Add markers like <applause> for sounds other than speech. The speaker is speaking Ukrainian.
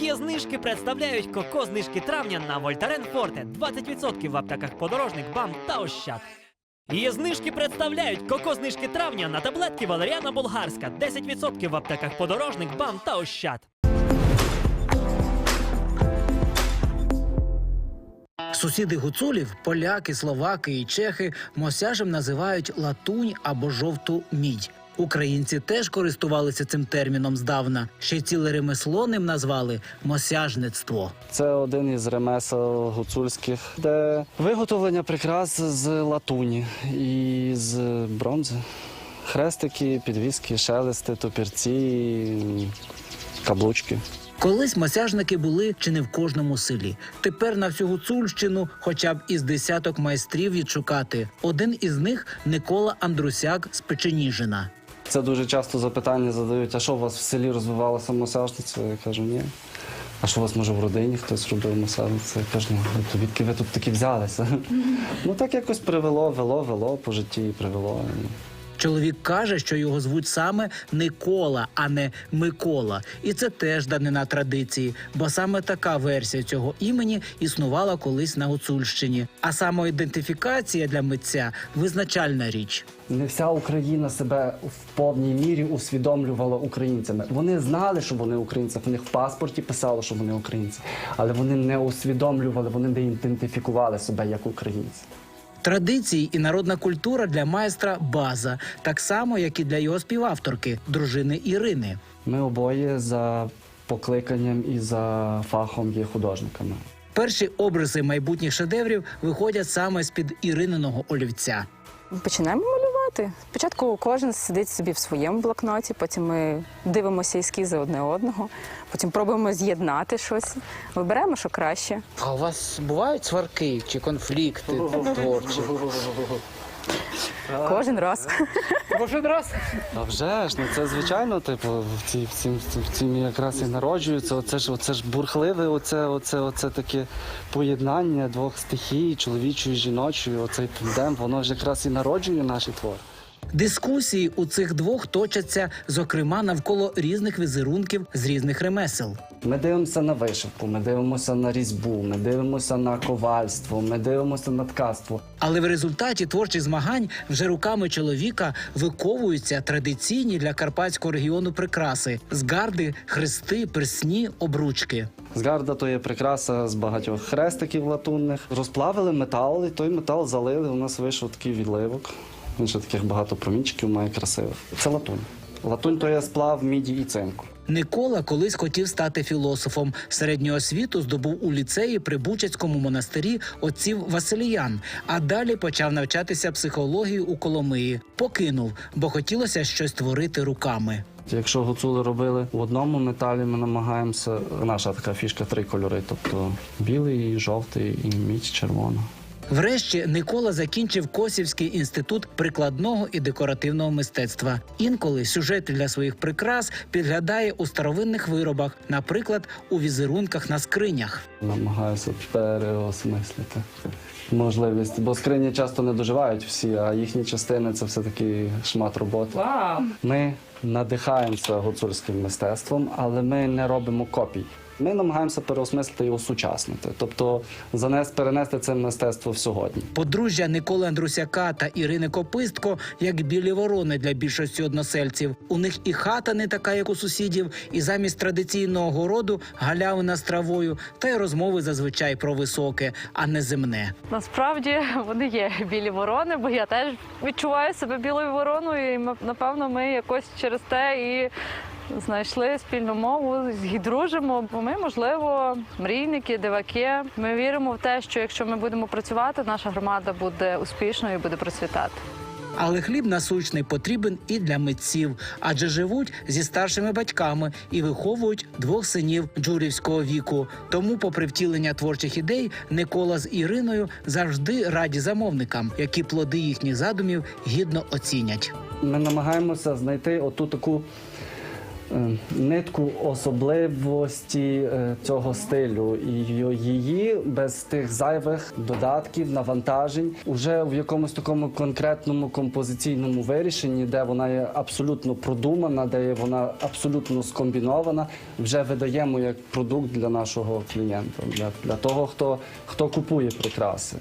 Є знижки представляють коко знижки травня на Вольтарен Форте 20% в аптеках подорожник, бам та ощад. Є знижки представляють коко знижки травня на таблетки Валеріана Болгарська 10% в аптеках подорожник, бам та ощад. Сусіди гуцулів, поляки, словаки і чехи, мосяжем називають латунь або жовту мідь. Українці теж користувалися цим терміном здавна. Ще ціле ремесло ним назвали мосяжництво. Це один із ремесел гуцульських, де виготовлення прикрас з латуні і з бронзи. Хрестики, підвіски, шелести, топірці, каблучки. Колись мосяжники були чи не в кожному селі. Тепер на всю гуцульщину хоча б із десяток майстрів відшукати. Один із них Никола Андрусяк з Печеніжина. Це дуже часто запитання задають: а що у вас в селі розвивалося масажництво? Я кажу, ні. А що у вас може в родині хтось робив масажництво? Я кажу, ну то відки ви тут таки взялися? Ну так якось привело, вело, вело по житті і привело. Чоловік каже, що його звуть саме Никола, а не Микола. І це теж данина традиції, бо саме така версія цього імені існувала колись на Гуцульщині. А самоідентифікація для митця визначальна річ. Не вся Україна себе в повній мірі усвідомлювала українцями. Вони знали, що вони українці. В них в паспорті писало, що вони українці, але вони не усвідомлювали, вони не ідентифікували себе як українці. Традиції і народна культура для майстра база, так само як і для його співавторки, дружини Ірини. Ми обоє за покликанням і за фахом є художниками. Перші образи майбутніх шедеврів виходять саме з під Ірининого олівця. Починаємо малювати. Спочатку кожен сидить собі в своєму блокноті, потім ми дивимося ескізи одне одного, потім пробуємо з'єднати щось, вибираємо, що краще. А у вас бувають сварки чи конфлікти <laughs> творчі? Кожен раз. Кожен раз. А вже ж, ну це звичайно, типу, в цій, в цім, в цім якраз і народжується. Оце ж, оце ж бурхливе, оце, оце, оце таке поєднання двох стихій, чоловічої і жіночої, оцей тандем, воно ж якраз і народжує наші твори. Дискусії у цих двох точаться, зокрема, навколо різних візерунків з різних ремесел. Ми дивимося на вишивку, ми дивимося на різьбу, ми дивимося на ковальство, ми дивимося на ткацтво. Але в результаті творчих змагань вже руками чоловіка виковуються традиційні для карпатського регіону прикраси: згарди, хрести, персні, обручки. Згарда то є прикраса з багатьох хрестиків латунних. Розплавили метал, і той метал залили. У нас вийшов такий відливок. Він ще таких багато промінчиків має красивих. Це латунь. Латунь то є сплав міді і цинку. Никола колись хотів стати філософом. Середню освіту здобув у ліцеї при Бучацькому монастирі отців Василіян, а далі почав навчатися психології у Коломиї. Покинув, бо хотілося щось творити руками. Якщо гуцули робили в одному металі, ми намагаємося. Наша така фішка три кольори, тобто білий, жовтий і мідь червона. Врешті Никола закінчив Косівський інститут прикладного і декоративного мистецтва. Інколи сюжет для своїх прикрас підглядає у старовинних виробах, наприклад, у візерунках на скринях. Намагаюся переосмислити можливість, бо скрині часто не доживають всі, а їхні частини це все таки шмат роботи. Ми надихаємося гуцульським мистецтвом, але ми не робимо копій. Ми намагаємося переосмислити і осучаснити, тобто занести, перенести це мистецтво в сьогодні. Подружжя Николи Андрусяка та Ірини Копистко як білі ворони для більшості односельців. У них і хата не така, як у сусідів, і замість традиційного городу галявина з травою, та й розмови зазвичай про високе, а не земне. Насправді вони є білі ворони, бо я теж відчуваю себе білою вороною, і напевно ми якось через те і знайшли спільну мову, і дружимо. Бо ми, можливо, мрійники, диваки. Ми віримо в те, що якщо ми будемо працювати, наша громада буде успішною і буде процвітати. Але хліб насущний потрібен і для митців, адже живуть зі старшими батьками і виховують двох синів джурівського віку. Тому, попри втілення творчих ідей, Никола з Іриною завжди раді замовникам, які плоди їхніх задумів гідно оцінять. Ми намагаємося знайти оту таку нитку особливості е, цього стилю і її без тих зайвих додатків, навантажень, уже в якомусь такому конкретному композиційному вирішенні, де вона є абсолютно продумана, де вона абсолютно скомбінована, вже видаємо як продукт для нашого клієнта, для, для того, хто, хто купує прикраси.